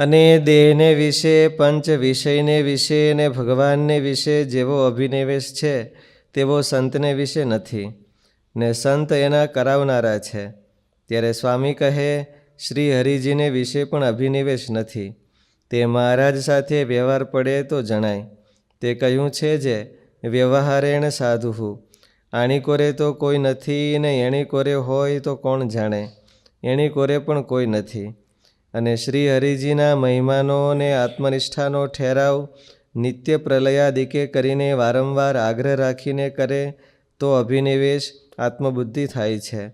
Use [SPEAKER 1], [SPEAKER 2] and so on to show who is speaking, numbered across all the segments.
[SPEAKER 1] અને દેહને વિશે, પંચ વિષયને વિશે અને ભગવાનને વિશે જેવો અભિનિવેશ છે, તેવો સંતને વિશે નથી. ને સંત એના કરાવનારા છે. ત્યારે સ્વામી કહે, શ્રી હરિજીને વિશે પણ અભિનિવેશ નથી. તે મહારાજ સાથે વ્યવહાર પડે તો જણાય. તે કહ્યું છે જે, વ્યવહારેણ સાધુ આણી કોરે તો કોઈ નથી ને એણી કોરે હોય તો કોણ જાણે? એણી કોરે પણ કોઈ નથી. અને શ્રી હરિજીના મહિમાનો અને આત્મનિષ્ઠાનો ઠેરાવ નિત્ય પ્રલયાદિકે કરીને વારંવાર આગ્રહ રાખીને કરે તો અભિનિવેશ આત્મબુદ્ધિ થાય છે.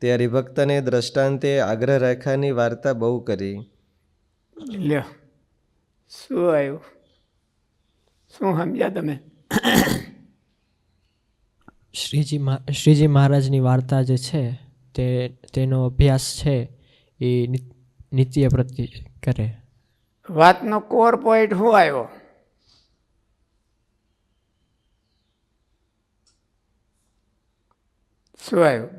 [SPEAKER 1] તે હરિભક્તને દ્રષ્ટાંતે આગ્રહ રાખ્યાની વાર્તા બહુ કરી.
[SPEAKER 2] લ્યો. શું આવ્યું? શું સમજ્યા તમે?
[SPEAKER 3] શ્રીજી શ્રીજી મહારાજની વાર્તા જે છે તે તેનો અભ્યાસ છે એ નિત્ય પ્રત્યે કરે.
[SPEAKER 2] વાતનો કોર પોઈન્ટ શું આવ્યો? શું આવ્યું?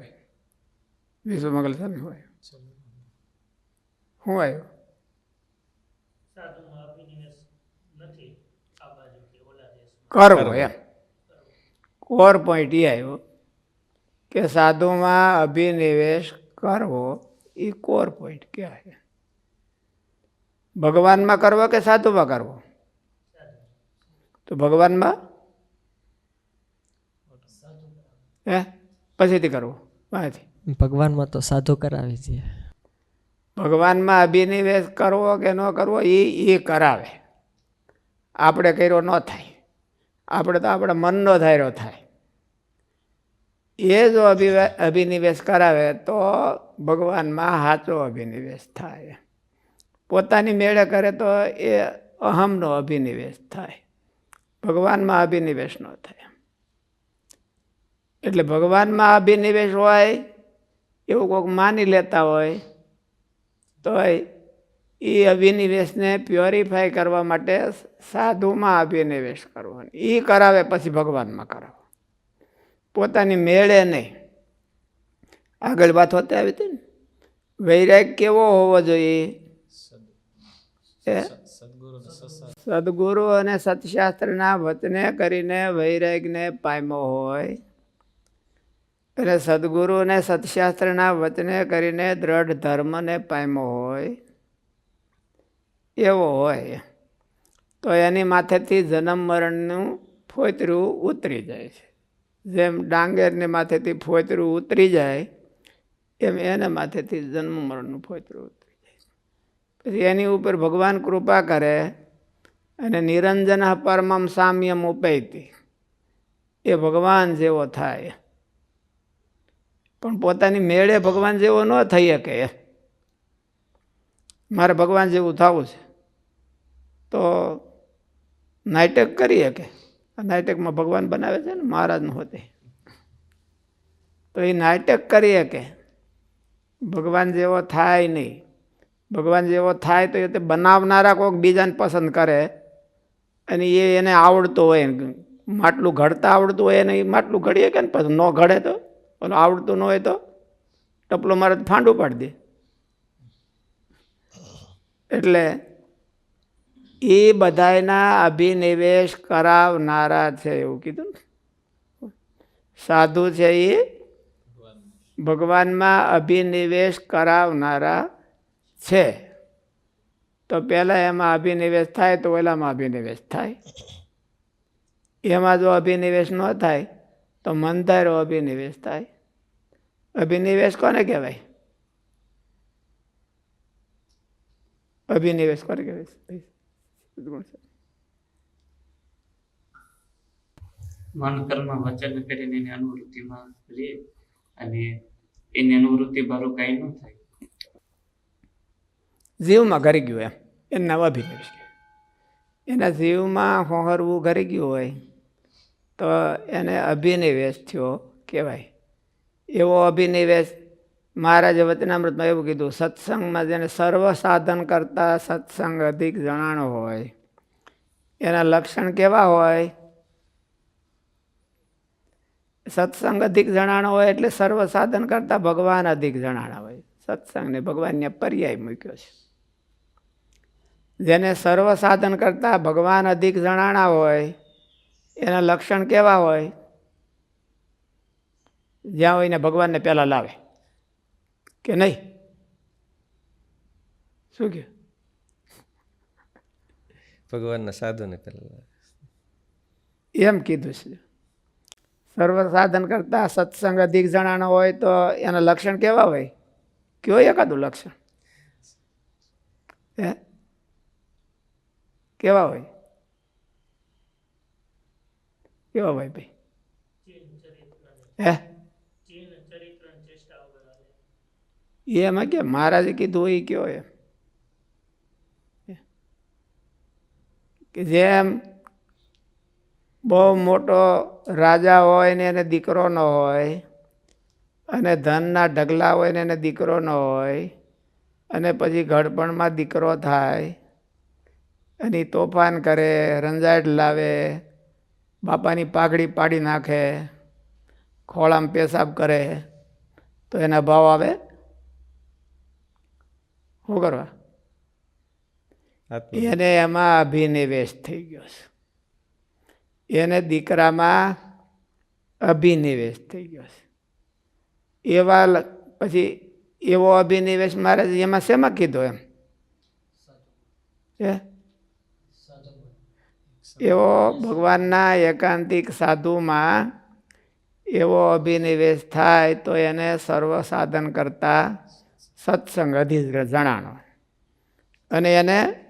[SPEAKER 2] વિશ્વ મંગલ સામે શું આવ્યું? શું આવ્યું? કરવો એમ. કોર પોઈન્ટ એ આવ્યો કે સાધુમાં અભિનિવેશ કરવો એ કોર પોઈન્ટ કહેવાય. ભગવાનમાં કરવો કે સાધુમાં કરવો? તો ભગવાનમાં? હે? પછીથી કરવો. વાંચી.
[SPEAKER 3] ભગવાનમાં તો સાધુ કરાવે છે.
[SPEAKER 2] ભગવાનમાં અભિનિવેશ કરવો કે ન કરવો એ એ કરાવે. આપણે કર્યો ન થાય. આપણે તો આપણા મનનો ધાર્યો થાય. એ જો અભિવે- અભિનિવેશ કરાવે તો ભગવાનમાં સાચો અભિનિવેશ થાય. પોતાની મેળે કરે તો એ અહમનો અભિનિવેશ થાય. ભગવાનમાં અભિનિવેશ ન થાય. એટલે ભગવાનમાં અભિનિવેશ હોય, એવું કોઈક માની લેતા હોય તો એ અભિનિવેશને પ્યોરિફાય કરવા માટે સાધુમાં અભિનિવેશ કરવો એ કરાવે પછી ભગવાનમાં કરાવો. પોતાની મેળે નહીં. આગળ વાત હોતી આવી હતી ને? વૈરાગ કેવો હોવો જોઈએ? સદગુરુ અને સત્શાસ્ત્રના વચને કરીને વૈરાગને પામ્યો હોય. એટલે સદગુરુ અને સત્શાસ્ત્રના વચને કરીને દ્રઢ ધર્મને પામ્યો હોય. એવો હોય. તો એની માથેથી જન્મ મરણનું ફોતરું ઉતરી જાય છે. જેમ ડાંગરની માથેથી ફોતરું ઉતરી જાય એમ એના માથેથી જન્મ મરણનું ફોતરું ઉતરી એની ઉપર ભગવાન કૃપા કરે અને નિરંજન પરમમ સામ્યમ ઉપૈતી. એ ભગવાન જેવો થાય. પણ પોતાની મેળે ભગવાન જેવો ન થઈ શકે. મારે ભગવાન જેવું થવું છે. તો નાટક કરી શકે. નાટકમાં ભગવાન બનાવે છે ને મહારાજનું હોતે. તો એ નાટક કરી શકે. ભગવાન જેવો થાય નહીં. ભગવાન જેવો થાય તો એ તે બનાવનારા કોઈક બીજાને પસંદ કરે અને એ એને આવડતું હોય માટલું ઘડતા આવડતું હોય એને એ માટલું ઘડીએ કે પછી ન ઘડે તો? ઓલું આવડતું ન હોય તો? ટપલો મારે ફાંડું પાડી દે. એટલે એ બધાયના અભિનિવેશ કરાવનારા છે એવું કીધું ને. સાધુ છે એ. ભગવાનમાં અભિનિવેશ કરાવનારા છે. તો પહેલાં એમાં અભિનિવેશ થાય તો ઓલામાં અભિનિવેશ થાય. એમાં જો અભિનિવેશ ન થાય તો મંદારો અભિનિવેશ થાય. અભિનિવેશ કોને કહેવાય? અભિનિવેશ કોને કહેવાય?
[SPEAKER 4] મન વચન કરીને એની અનુવૃત્તિમાં રહે અને એની અનુવૃત્તિ બારું કાંઈ ન થાય.
[SPEAKER 2] જીવમાં ઘરી ગયું એમ. એના અભિનિવેશ કહેવાય. એના જીવમાં હોહરવું ઘરી ગયું હોય તો એને અભિનિવેશ થયો કહેવાય. એવો અભિનિવેશ મહારાજે વચનામૃતમાં એવું કીધું, સત્સંગમાં જેને સર્વ સાધન કરતા સત્સંગ અધિક જણાણો હોય, એના લક્ષણ કેવા હોય? સત્સંગ અધિક જણાણો હોય એટલે સર્વ સાધન કરતા ભગવાન અધિક જણાણા હોય. સત્સંગને ભગવાનને પર્યાય મૂક્યો છે. જેને સર્વ સાધન કરતાં ભગવાન અધિક જણાણા હોય એના લક્ષણ કેવા હોય? જ્યાં હોય ને ભગવાનને પહેલાં લાવે. કે નહીં? શું કે?
[SPEAKER 1] ભગવાનના સાધુને પહેલાં
[SPEAKER 2] એમ કીધું છે. સર્વ સાધન કરતાં સત્સંગ અધિક જણાનો હોય તો એના લક્ષણ કેવા હોય? કયો એકાદું લક્ષણ? હે? કેવા હોય? કેવા હોય ભાઈ? હે? એમાં કે મહારાજે કીધું એ કયો એમ? કે જેમ બહુ મોટો રાજા હોય ને એને દીકરો ન હોય, અને ધનના ઢગલા હોય ને એને દીકરો ન હોય, અને પછી ઘડપણમાં દીકરો થાય ઈ તોફાન કરે રંજાટ લાવે બાપાની પાઘડી પાડી નાખે ખોળામાં પેશાબ કરે તો એના ભાવ આવે? શું કરવા? એને એમાં અભિનિવેશ થઈ ગયો છે. એને દીકરામાં અભિનિવેશ થઈ ગયો છે. એવા પછી એવો અભિનિવેશ મારે એમાં શેમાં કીધો એમ? હે? એવો ભગવાનના એકાંતિક સાધુમાં એવો અભિનિવેશ થાય તો એને સર્વ સાધન કરતા સત્સંગ અધિક જણાણો. અને એને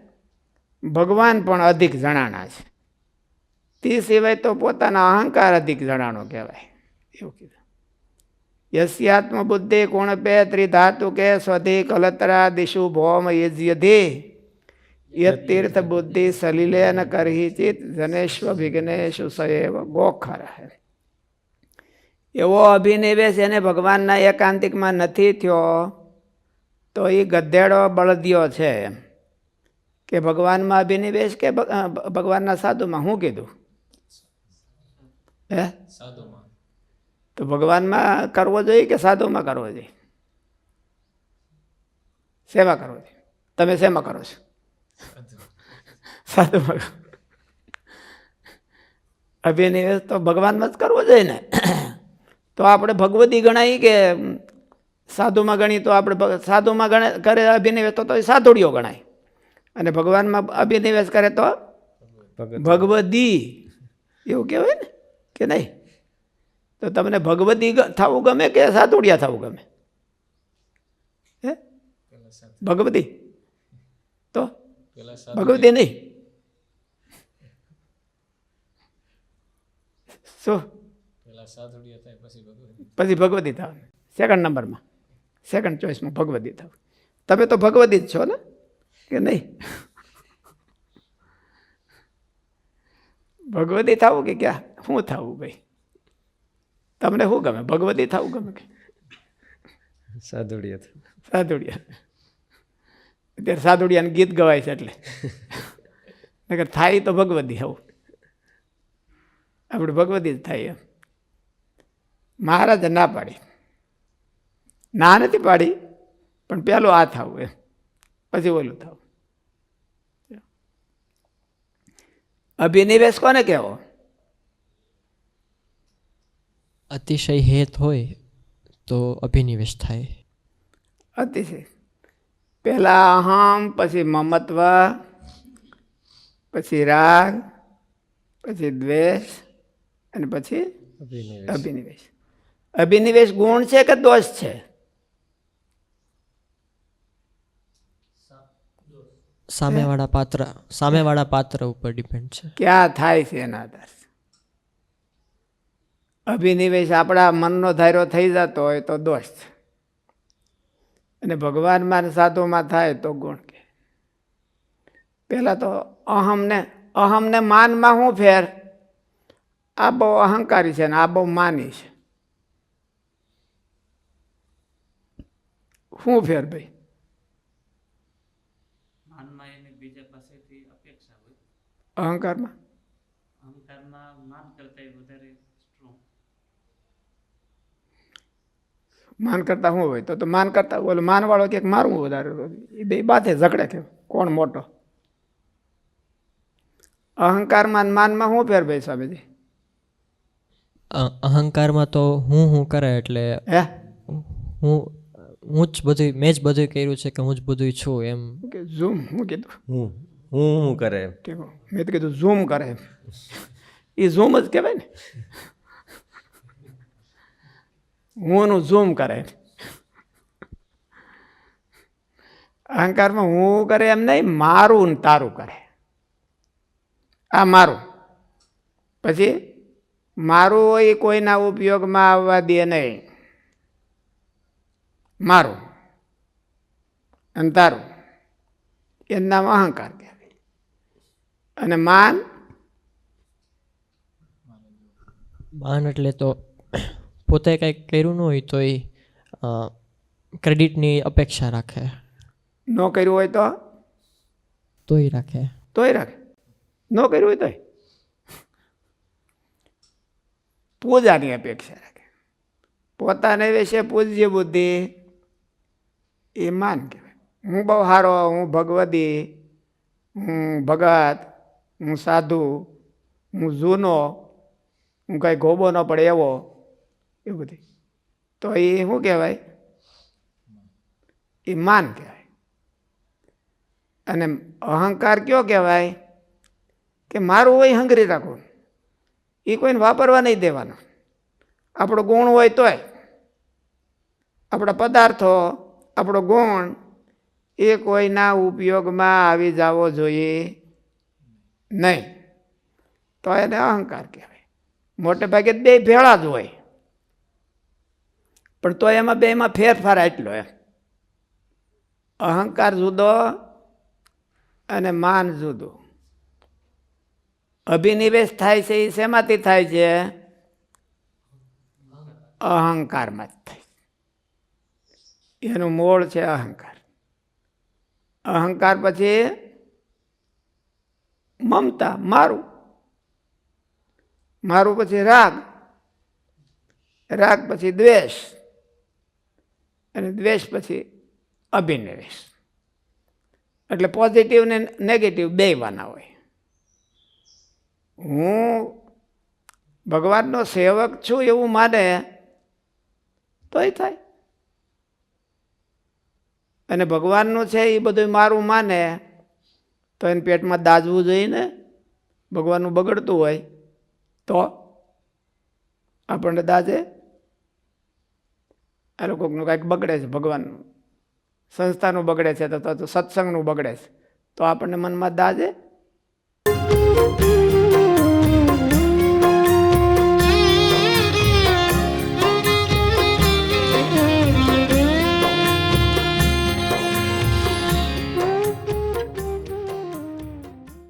[SPEAKER 2] ભગવાન પણ અધિક જણાણા છે. તે સિવાય તો પોતાના અહંકાર અધિક જણાણો કહેવાય. એવું કીધું. યસ્યાત્મ બુદ્ધિ ગુણપે ત્રિધાતુ કે સ્વધિ કલતરા દિશુ ભૌમ યજ્યધિ. યતીર્થ બુદ્ધિ સલીલેન કરહી ચિત જનેશ્વ વિઘ્નેશુ સયવ ગોખર એવો અભિનિવેશ એને ભગવાનના એકાંતિકમાં નથી થયો તો એ ગધેડો બળદિયો છે એમ કે ભગવાનમાં અભિનિવેશ કે ભગવાનના સાધુમાં શું કીધું હે તો ભગવાનમાં કરવો જોઈએ કે સાધુમાં કરવો જોઈએ સેવા કરવો જોઈએ તમે શેમાં કરો છો કરો. અભિનિવેશ તો ભગવાનમાં જ કરવો જોઈએ ને. તો આપણે ભગવતી ગણાય કે સાધુમાં ગણી તો આપણે સાધુમાં ગણે કરે અભિનિવેશ તો એ સાધુડીઓ ગણાય. અને ભગવાનમાં અભિનિવેશ કરે તો ભગવદી. એવું કહેવાય ને? કે નહીં? તો તમને ભગવતી થવું ગમે કે સાતુડિયા થવું ગમે? હે? ભગવતી તો ભગવતી નહીં. શું? પછી ભગવતી. થાવ. સેકન્ડ નંબરમાં સેકન્ડ ચોઈસમાં ભગવતી થાવ. તમે તો ભગવતી જ છો ને? કે નહીં? ભગવતી થવું કે ક્યાં? શું થવું ભાઈ? તમને શું ગમે? ભગવતી થવું ગમે કે?
[SPEAKER 1] સાધુડિયા
[SPEAKER 2] સાધુડિયા અત્યારે સાધુડિયાનું ગીત ગવાય છે એટલે. નકર થાય તો ભગવતી આવું આપણે ભગવતી જ થાય એમ. મહારાજે ના પાડી. ના નથી પાડી પણ પહેલું આ થવું એમ. પછી ઓલું થવું. અભિનિવેશ કોને કહેવો?
[SPEAKER 3] અતિશય હેત હોય તો અભિનિવેશ થાય.
[SPEAKER 2] અતિશય. પહેલા અહમ પછી મમત્વ પછી રાગ પછી દ્વેષ અને પછી
[SPEAKER 1] અભિનિવેશ.
[SPEAKER 2] અભિનિવેશ. અભિનિવેશ ગુણ છે કે દોષ છે?
[SPEAKER 3] સામેવાળા પાત્ર સામેવાળા પાત્ર ઉપર ડિપેન્ડ છે.
[SPEAKER 2] ક્યાં થાય છે એના આધારે? અભિનિવેશ આપણા મનનો ધારો થઈ જતો હોય તો દોષ છે. અને ભગવાનમાં સાધુમાં થાય તો ગુણ કે. પહેલાં તો અહમને અહમને માનમાં શું ફેર? આ બહુ અહંકારી છે ને આ બહુ માની છે. શું ફેર ભાઈ? અહંકારમાં
[SPEAKER 4] માન કરતા વધારે સ્ટ્રોંગ
[SPEAKER 2] માન કરતા શું હોય તો તો માન કરતા ઓલો માનવાળો કે મારું વધારે એ બે બાથે ઝઘડે કે કોણ મોટો? અહંકારમાં માનમાં શું ફેર ભાઈ સ્વામીજી
[SPEAKER 3] અહંકારમાં તો હું હું કરે એટલે
[SPEAKER 2] હે?
[SPEAKER 3] હું હું જ બધું મેં જ બધું કર્યું છે કે હું જ બધું છું એમ.
[SPEAKER 2] કે ઝૂમ હું કીધું?
[SPEAKER 1] હું હું હું કરે
[SPEAKER 2] મેં તો કીધું ઝૂમ કરે એમ. એ ઝૂમ જ કહેવાય ને. હુંનું ઝૂમ કરે. અહંકારમાં હું કરે એમ નહીં, મારું ને તારું કરે. આ મારું. પછી મારું હોય કોઈના ઉપયોગમાં આવવા દે નહીં. મારું અને તારું. એનું નામ અહંકાર કહેવાય. અને માન?
[SPEAKER 3] માન એટલે તો પોતે કંઈક કર્યું ન હોય તો એ ક્રેડિટની અપેક્ષા રાખે.
[SPEAKER 2] ન કર્યું હોય તો?
[SPEAKER 3] તોય રાખે.
[SPEAKER 2] તોય રાખે? ન કર્યું હોય તોય? પૂજાની અપેક્ષા રાખે. પોતાને વિશે પૂજ્ય બુદ્ધિ એ માન કહેવાય. હું બહુ સારો હું ભગવદી હું ભગત હું સાધુ હું જૂનો હું કાંઈ ગોબો ન પડે એવો એ બધી તો એ શું કહેવાય? એ માન કહેવાય. અને અહંકાર કયો કહેવાય? કે મારું હોય હંગરી રાખવું. એ કોઈને વાપરવા નહીં દેવાનો. આપણો ગુણ હોય તોય. આપણા પદાર્થો, આપણો ગુણ, એ કોઈના ઉપયોગમાં આવી જવો જોઈએ નહીં. તો એને અહંકાર કહેવાય. મોટે ભાગે બે ભેળા જ હોય. પણ તો એમાં બેમાં ફેરફાર એટલો એમ. અહંકાર જુદો અને માન જુદું. અભિનિવેશ થાય છે એ શેમાંથી થાય છે? અહંકારમાં જ થાય એનું મૂળ છે અહંકાર. અહંકાર પછી મમતા, મારું. મારું પછી રાગ. રાગ પછી દ્વેષ. અને દ્વેષ પછી અભિનિવેશ. એટલે પોઝિટિવ ને નેગેટિવ બે વાના હોય. હું ભગવાનનો સેવક છું એવું માને, તોય થાય. અને ભગવાનનું છે એ બધું મારું માને, તો એને પેટમાં દાજવું જોઈએ ને. ભગવાનનું બગડતું હોય, તો આપણને દાજે આ લોકોનું કાંઈક બગડે છે ભગવાનનું સંસ્થાનું બગડે છે તો સત્સંગનું બગડે છે. તો આપણને મનમાં દાજે